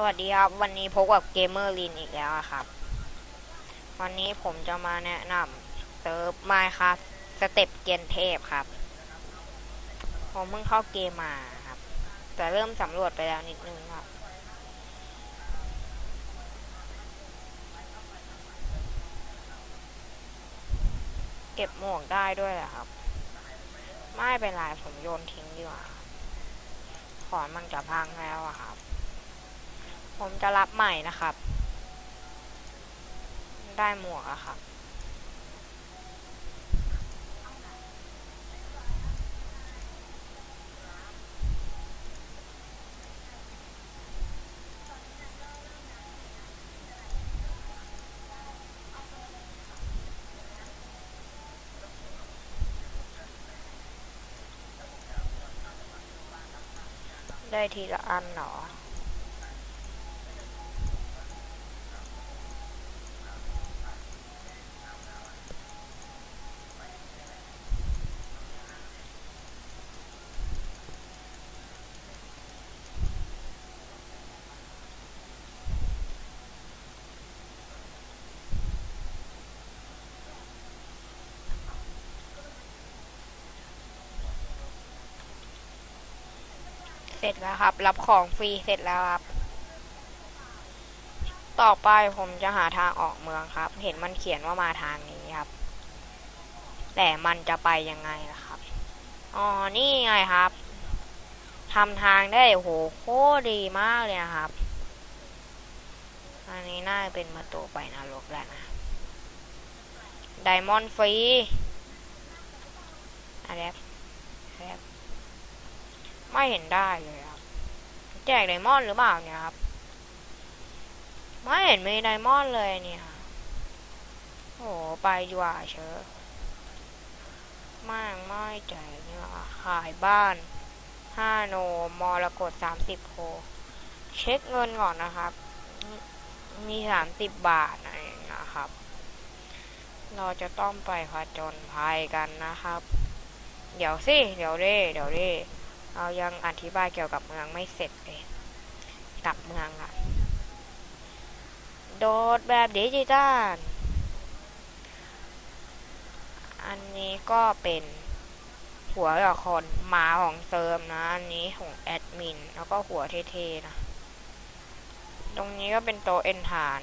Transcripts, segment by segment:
สวัสดีครับวันนี้พบกับเกมเมอร์ลินอีกแล้วครับ วันนี้ผมจะมาแนะนำเซิร์ฟไมค์ครับสเต็ปเกียนเทพครับ ผมเพิ่งเข้าเกมมาครับ แต่เริ่มสำรวจไปแล้วนิดนึงครับ เก็บหมวกได้ด้วยเหรอครับ ไม่เป็นไรผมโยนทิ้งดีกว่าขอนมันจะพังแล้วอะครับ ผมจะรับใหม่นะครับ ได้หมวกอะครับได้ทีละอันเหรอ ร็จแล้วครับ รับของฟรีเสร็จแล้วครับ ต่อไปผมจะหาทางออกเมืองครับ เห็นมันเขียนว่ามาทางนี้ครับ แต่มันจะไปยังไงล่ะครับอ๋อนี่ไงครับทำทางได้โหโคตรดีมากเลยนะครับ อันนี้น่าจะเป็นประตูไปนรกแล้วนะไดมอนด์ฟรีอะไรอะไร ไม่เห็นได้เลยครับ แจกไดมอนด์หรือเปล่าเนี่ยครับ ไม่เห็นมีไดมอนด์เลยเนี่ยโอ้ไปดีกว่าเชอะมากไม่แจกเนี่ยขายบ้านห้าโนมรกตสามสิบโค เช็คเงินก่อนนะครับ มีสามสิบบาทนะครับ เราจะต้องไปผจญภัยกันนะครับ เดี๋ยวสิ เดี๋ยวเร่เดี๋ยวเร่ เรายังอธิบายเกี่ยวกับเมืองไม่เสร็จเลยกับเมืองอะโดดแบบดิจิตอลอันนี้ก็เป็นหัวละครหมาของเซิร์มนะ อันนี้ของแอดมิน แล้วก็หัวเท่ๆนะ ตรงนี้ก็เป็นโตเอ็นฐาน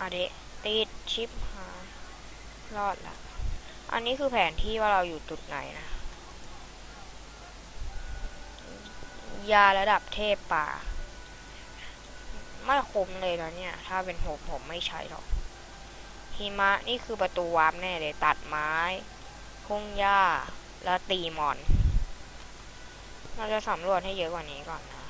อะเดติดชิปหารอดละ อันนี้คือแผนที่ว่าเราอยู่จุดไหนนะ ยาระดับเทพป่า ไม่คมเลยนะเนี่ย ถ้าเป็นผมผมไม่ใช้หรอก หิมะนี่คือประตูวาร์ปแน่เลยตัดไม้พุ่งหญ้า แล้วตีมอน เราจะสำรวจให้เยอะกว่านี้ก่อนนะ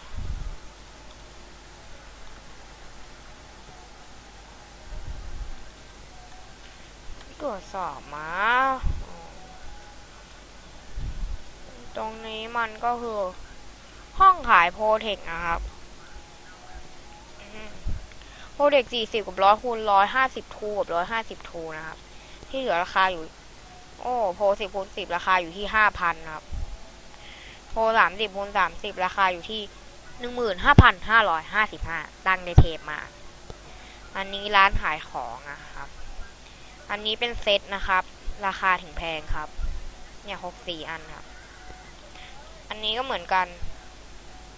ตรวจสอบมา ตรงนี้มันก็คือ ห้องขายโพเทคนะครับโพเทคสี่สิบกับร้อยคูณร้อยห้าสิบทูกับร้อยห้าสิบทูนะครับ ที่เหลือราคาอยู่ โอ้โพสิบคูณสิบราคาอยู่ที่ห้าพันครับ โพสามสิบคูณสามสิบราคาอยู่ที่หนึ่งหมื่นห้าพันห้าร้อยห้าสิบห้าตั้งในเทปมา อันนี้ร้านขายของอะครับ อันนี้เป็นเซตนะครับ ราคาถึงแพงครับ เนี่ยหกสี่อันครับ อันนี้ก็เหมือนกัน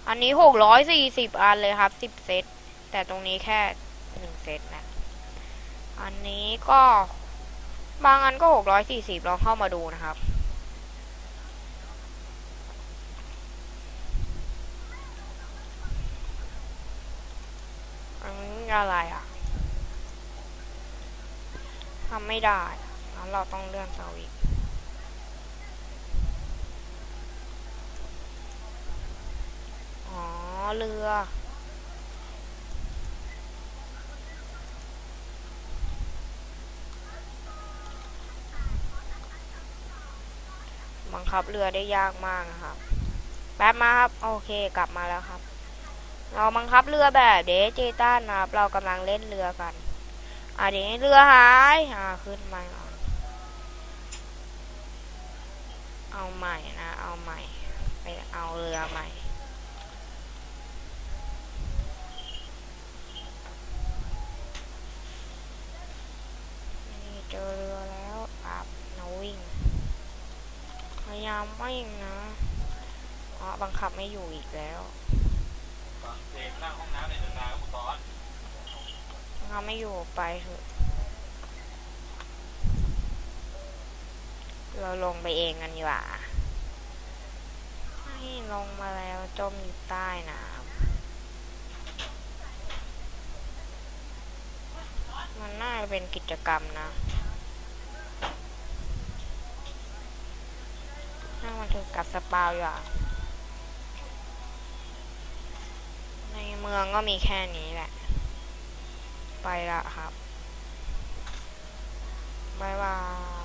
อันนี้หกร้อยสี่สิบอันเลยครับสิบเซต แต่ตรงนี้แค่หนึ่งเซตนะ อันนี้ก็บางอันก็หกร้อยสี่สิบลองเข้ามาดูนะครับอันนี้อะไรอะ ทำไม่ได้งั้นเราต้องเลื่อนเสาอีก อ๋อ เรือ บังคับเรือได้ยากมากนะครับ แป๊บมาครับ โอเค กลับมาแล้วครับ เราบังคับเรือแบบเดเจตันนะครับ เรากำลังเล่นเรือกัน อะเดี๋ยวนี้เรือหายอ่าขึ้นมาก่อนเอาใหม่นะ เอาใหม่ ไปเอาเรือใหม่ นี่เจอเรือแล้วอาบนวิ่ง พยายามวิ่งนะอ๋อบังคับไม่อยู่อีกแล้วเพลงนั่งห้องน้ำในนานก็ตอน บังคับไม่อยู่ไปเถอะ เราลงไปเองกันดีกว่าให้ลงมาแล้วจมอยู่ใต้น้ำมันน่าจะเป็นกิจกรรมนะน่ามันถึงกับสปาวอยู่อะในเมืองก็มีแค่นี้แหละ ไปละครับบายบาย